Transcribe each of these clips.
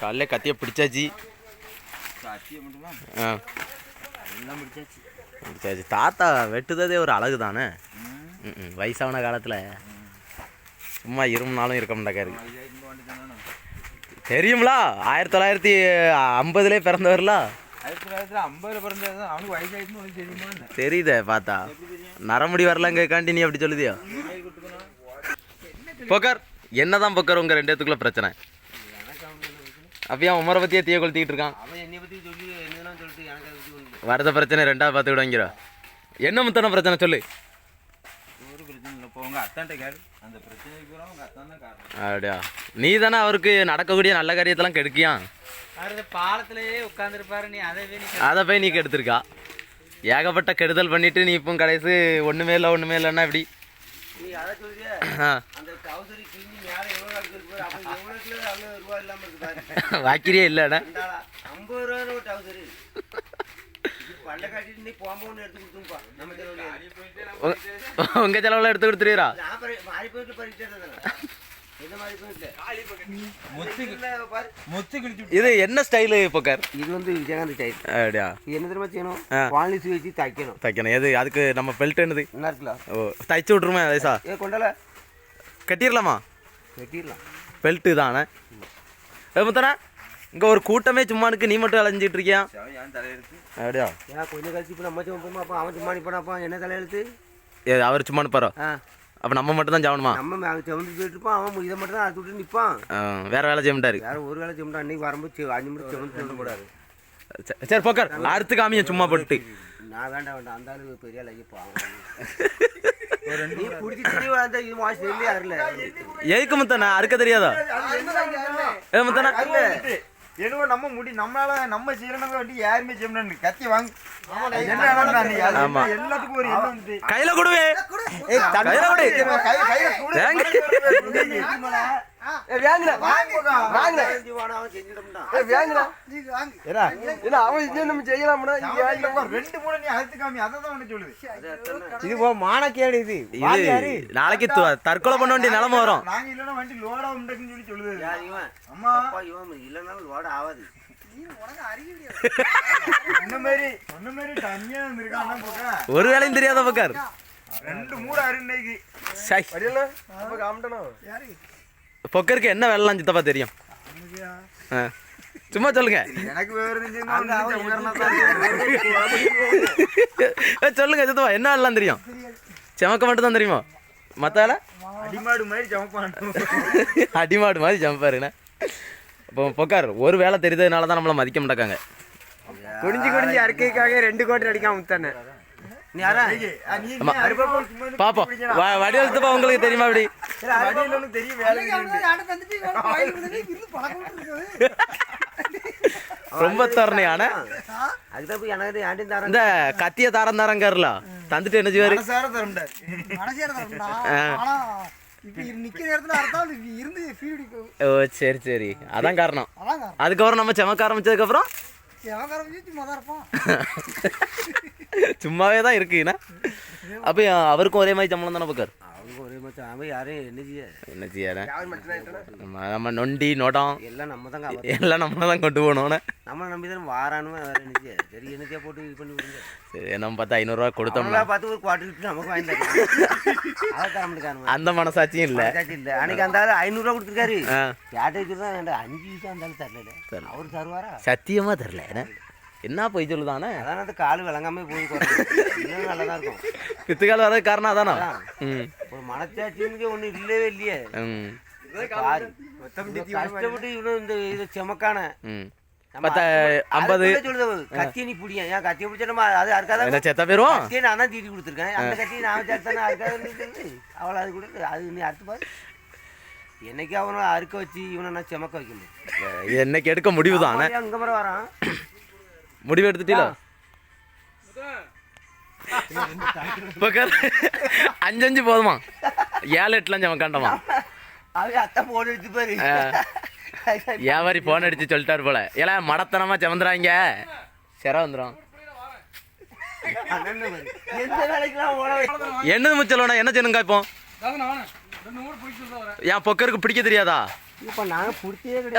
காலைல கத்தியை பிடிச்சாச்சு. ஆ. பிடிச்சாச்சு. தாத்தா வெட்டுததே ஒரு அழகு தானே ம். வயசான காலத்தில் சும்மா இருமுனாலும் இருக்க மாட்டாக்காரு தெரியுங்களா ஆயிரத்தி தொள்ளாயிரத்தி ஐம்பதுலேயே பிறந்தவர்ல? தெரியுதே பார்த்தா நரமுடி வரலங்கக்காண்டி நீ அப்படி சொல்லுதியோ? பொக்கர் என்னதான் பொக்கர் உங்க ரெண்டு பேத்துக்குள்ள பிரச்சனை அப்பயும் உமரை பத்தியே தீய கொளுத்திக்கிட்டு இருக்கான். அவன் என்னை பத்தி சொல்லி என்னதான் சொல்லிட்டு எனக்கு அதை பத்தி ஒன்று வரத பிரச்சனை ரெண்டாவது பார்த்து விடுவாங்கிற என்ன முத்தன பிரச்சனை சொல்லு. ஒரு பிரச்சனை இல்லை இப்போ உங்க அத்தான்ட்ட கேளு. அந்த பிரச்சனைக்கு பூரா உங்க அத்தான் தான் காரணம். அப்படியா நீ தானே அவருக்கு நடக்கக்கூடிய நல்ல காரியத்தெல்லாம் கெடுக்கியா அவர் பாலத்திலேயே உட்காந்துருப்பாரு நீ அதை நீ அதை போய் நீ கெடுத்திருக்கா. ஏகப்பட்ட கெடுதல் பண்ணிட்டு நீ இப்போ கடைசி ஒண்ணுமே இல்லை ஒண்ணுமே இல்லைன்னா இப்படி. வாக்கிரியே ரெண்டாளா ஐம்பது ரூபா டவுசரு உங்க செலவுல. எடுத்து கொடுத்துருவீரா? மாறி போயிட்டு பறிச்சது இது என்ன ஸ்டைலு பொக்கர் இது வந்து விஜயகாந்த் ஸ்டைல் அப்படியா? என்ன தெரியுமா செய்யணும். பாலிசி வச்சு தைக்கணும். தைக்கணும். எது அதுக்கு நம்ம பெல்ட் என்னது? நல்லா இருக்குல்ல? ஓ தைச்சு விட்ருமே வயசா? ஏ கொண்டால. கட்டிடலாமா வெட்டிடலாம் பெல்ட்டு தானே? முத்தனா இங்கே ஒரு கூட்டமே சும்மானுக்கு நீ மட்டும் அலைஞ்சிட்டு இருக்கியா? அப்படியா? ஏன் கொஞ்சம் கழிச்சு இப்போ நம்ம சும்மா அப்போ அவன் சும்மா நிப்பானப்பா. என்ன தலையெழுத்து ஏ அவர் சும்மா நிப்பாரோ? ஆ. அப்போ நம்ம மட்டும் தான் சாவணுமா நம்ம அவன் செவந்து போயிட்டு இருப்பான் அவன் இதை மட்டும் தான் அறுத்து விட்டு நிற்பான் வேற வேலை செய்ய மாட்டாரு. வேற ஒரு வேலை செவண்டா அன்னைக்கு வரும்போது அஞ்சு மணி செவந்து சொல்லக்கூடாது சரி, சரி பொக்கர் அறுத்து காமிய சும்மா போட்டு நான் வேண்டாம் வேண்டாம். அந்த ஆளு பெரிய ஐயப்பா. சொல்லி எதுக்கு முத்தனா அறுக்க தெரியாதா? ஏ முத்தனா என்னவோ நம்ம முடி நம்மளால நம்ம செய்யறவங்க வண்டி யாருமே செய்ய முடியாது. கத்தி வாங்க. கையில கொடுவே கையில கொடு. கை கையில கூட. வாங்க. ரெண்டு மூணு நீ அழுத்து காமி அதை தான் உனக்கு சொல்லுது இது மானக்கேடு இது. இது நாளைக்கு தற்கொலை பண்ண வேண்டிய நிலைமை வரும். நாங்க இல்லைன்னா வண்டி லோடா சொல்லி சொல்லுது அம்மா. அப்பா இவன் இல்லைனாலும் லோட ஆகாது ஒரு வேலையும் தெரியாத பக்கார் ரெண்டு மூணு அரு பொக்கருக்கு என்ன வேலைலாம் சித்தப்பா தெரியும். சும்மா சொல்லுங்க. எனக்கு வேற ஏ, சொல்லுங்க சித்தப்பா என்ன வேலைலாம் தெரியும்? செமக்க மட்டும் தான் தெரியுமா? மற்ற வேலை அடிமாடு மாதிரி ஜம்பான் அடிமாடு மாதிரி ஜம்பாருண்ணே இப்போ பொக்கார் ஒரு வேலை தெரிஞ்சதுனால தான் நம்மளை மதிக்க மாட்டாங்க. குடிஞ்சு குடிஞ்சு அறுக்கைக்காக ரெண்டு கோட்டை அடிக்காம ஆமா. பாப்போம். உங்களுக்கு தெரியுமா அப்படி? ரொம்ப தரணையான. இந்த கத்திய தாரம் தாரங்காருல தந்துட்டு என்ன செய்வாரு? ஓ சரி சரி. அதான் காரணம். அதான் காரணம். அதுக்கப்புறம் நம்ம செமக்க ஆரம்பிச்சதுக்கு அப்புறம் தான் சும்மாவே தான் இருக்குண்ணா அப்போ அவருக்கும் ஒரே மாதிரி சம்பளம் தானே பார்க்காரு அவங்க ஒரே மச்சான் அவன் யாரையும் என்ன செய்ய என்ன செய்யாத நம்ம நம்ம நொண்டி நொடம். எல்லாம் நம்ம தான். எல்லாம் நம்மளை தான் கொண்டு போகணும்னு நம்மளை நம்பி தான் வாரானுமே வேற என்ன சரி என்னத்தையா போட்டு இது பண்ணி விடுங்க. சரி நம்ம பார்த்தா ஐநூறுரூவா கொடுத்தோம்னா. பார்த்து ஒரு குவார்டர் நமக்கு வாங்கி தரணும் அதை தர முடியாது அந்த மனசாட்சியும் இல்லை. இல்லை. அன்னைக்கு அந்த ஆளு ஐநூறுரூவா கொடுத்துருக்காரு. யார்கிட்ட தான் வேண்டாம் அஞ்சு விஷயம் ஆளு தரல. அவர் தருவாரா? சத்தியமாக தெரில என்ன? என்ன போய் சொல்லுதானே? அதான் அந்த கால் விளங்காம போய் நல்லா தான் இருக்கும். பித்துக்கால் வரது காரணம் அதானா. ம். ஒரு மனச்சாட்சின்னு ஒண்ணு இல்லவே இல்லையே. கஷ்டப்பட்டு இவனும் இந்த இது செமக்கான ஐம்பது கத்தியை நீ பிடிங்க. ஏன் கத்தியை பிடிச்சா நம்ம அது அறுக்காத என்ன செத்த போயிடுவோம் கத்தியை நான் தான் தீட்டி கொடுத்துருக்கேன். அந்த கத்தியை நான் சேர்த்தானே அறுக்காதுன்னு அவளை அது கூட. அது நீ அறுத்து பாரு. என்னைக்கு அவனை அறுக்க வச்சு இவனை நான் செமக்க வைக்க முடியும்? என்னைக்கு எடுக்க முடிவு தானே அங்க முறை வரான். முடிவு எடுத்துட்டீல பக்கர் அஞ்சு அஞ்சு போதுமா ஏழு எட்டுலாம் ஜமக்காண்டமா வியாபாரி போன் அடிச்சு சொல்லிட்டாரு போல ஏல மடத்தனமா செமந்துறாங்க சிற வந்துடும் என்னது முச்சலோனா என்ன செய்யணுங்க இப்போ என் பொக்கருக்கு பிடிக்க தெரியாதா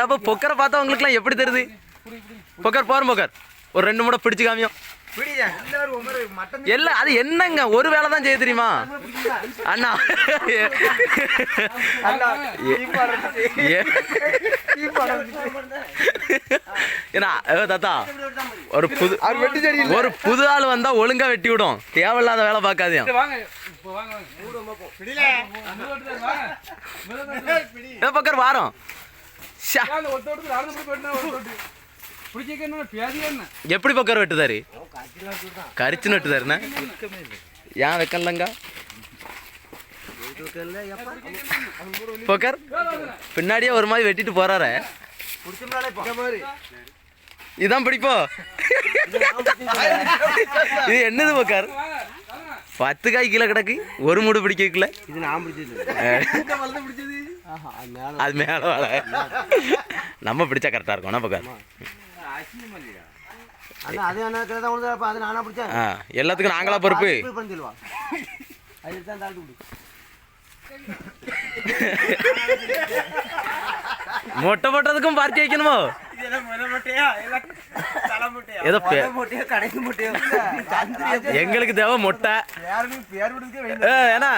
அப்போ பொக்கரை பார்த்தா உங்களுக்குலாம் எப்படி தெரியுது பொக்கர் போறோம் பொக்கர் ஒரு ரெண்டு மூட பிடிச்சு காமியும் எல்லாம் அது என்னங்க? ஒரு வேலை தான் செய்ய தெரியுமா? அண்ணா. ஏன்னா ஏ, தாத்தா ஒரு புது ஒரு புது ஆள் வந்தா ஒழுங்கா வெட்டி விடும். தேவையில்லாத வேலை பார்க்காதீங்க. ஏ பக்கர் வாரம். ஷா. எப்படி பக்கர் வெட்டுதாரு? கரிச்சு நட்டுதாருண்ணா ஏன் வைக்கலங்க? போக்கர் பின்னாடியே ஒரு மாதிரி வெட்டிட்டு போறாரு. இதான் பிடிப்போ? இது என்னது பக்கார்? பத்து காய் கீழே கிடக்கு ஒரு மூடு பிடிக்கல வைக்கல. அது மேலே மேல நம்ம பிடிச்சா கரெக்டா இருக்கும் என்ன எல்லாத்துக்கும் நாங்களா பொறுப்பு. மொட்டை போட்டதுக்கும் பார்ட்டி வைக்கணுமோ? ஏதோ எங்களுக்கு தேவை மொட்டை. ஏன்னா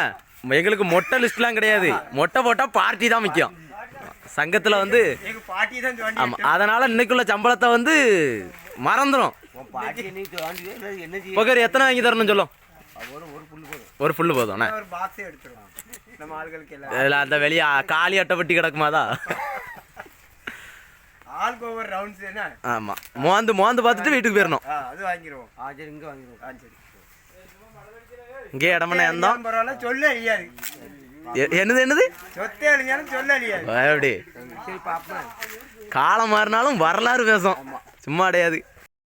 எங்களுக்கு மொட்டை லிஸ்ட்லாம் கிடையாது. மொட்டை போட்டா பார்ட்டி தான் முக்கியம். சங்கத்துல வந்து ஆமா அதனால இன்னைக்குள்ள சம்பளத்தை வந்து மறந்துடும் பக்கர் எத்தனை வாங்கி தரணும் சொல்லும்? ஒரு ஒரு புல்லு போதும் இதுல அந்த வெளியே காலி அட்டைப்பட்டி கிடக்குமாதா ஆளுக்கு ஒவ்வொரு ரவுண்ட்ஸ் என்ன? ஆமா. மோந்து மோந்து பார்த்துட்டு வீட்டுக்கு போயிடணும் இங்கே இடமண்ண இருந்தோம் பரவாயில்ல சொல்ல அழியாது. என்னது என்னது? சொத்தே அழிஞ்சாலும் சொல்ல அழியாது. எப்படி? காலம் மாறினாலும் வரலாறு பேசும். சும்மா அடையாது.